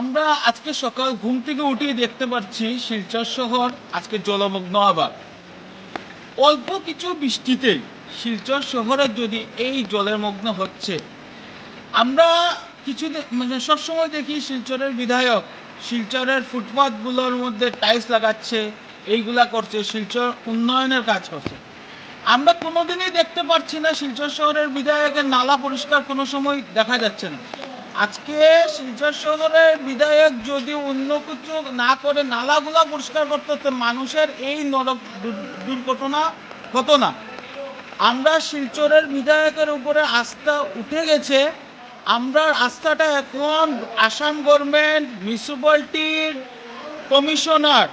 আমরা আজকে সকাল ঘুম থেকে উঠেই দেখতে পাচ্ছি শিলচর শহর, আজকে জলমগ্ন আবার। অল্প কিছু বৃষ্টিতে শিলচর শহরে যদি এই জলের মগ্ন হচ্ছে, আমরা কিছু মানে সবসময় দেখি শিলচরের বিধায়ক শিলচরের ফুটপাথগুলোর মধ্যে টাইলস লাগাচ্ছে, এইগুলা করছে, শিলচর উন্নয়নের কাজ করছে। আমরা কোনোদিনই দেখতে পাচ্ছি না শিলচর শহরের বিধায়কের নালা পরিষ্কার কোনো সময় দেখা যাচ্ছে না। আজকে শিলচর শহরের বিধায়ক যদি অন্য কিছু না করে নালাগুলা পরিষ্কার করতে মানুষের এই নরক দুর্ঘটনা হতো না। আমরা শিলচরের বিধায়কের উপরে আস্থা উঠে গেছে। আমরা আস্থাটা এখন আসাম গভর্নমেন্ট, মিউনিসিপ্যালিটির কমিশনার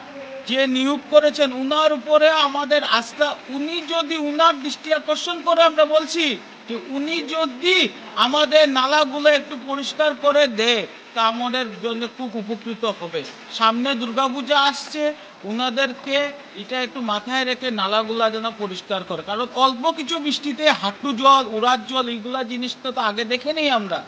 যে নিয়োগ করেছেন, উনার উপরে আমাদের আস্থা। উনি যদি উনার দৃষ্টি আকর্ষণ করে আমরা বলছি যে উনি যদি আমাদের নালাগুলো একটু পরিষ্কার করে দেয় তা আমাদের জন্য খুব উপকৃত হবে। সামনে দুর্গাপূজা আসছে ওনাদেরকে এটা একটু মাথায় রেখে নালাগুলা যেন পরিষ্কার করে। কারণ অল্প কিছু বৃষ্টিতে হাঁটু জল, উড়ার জল, এইগুলা জিনিসটা তো আগে দেখে নেই আমরা।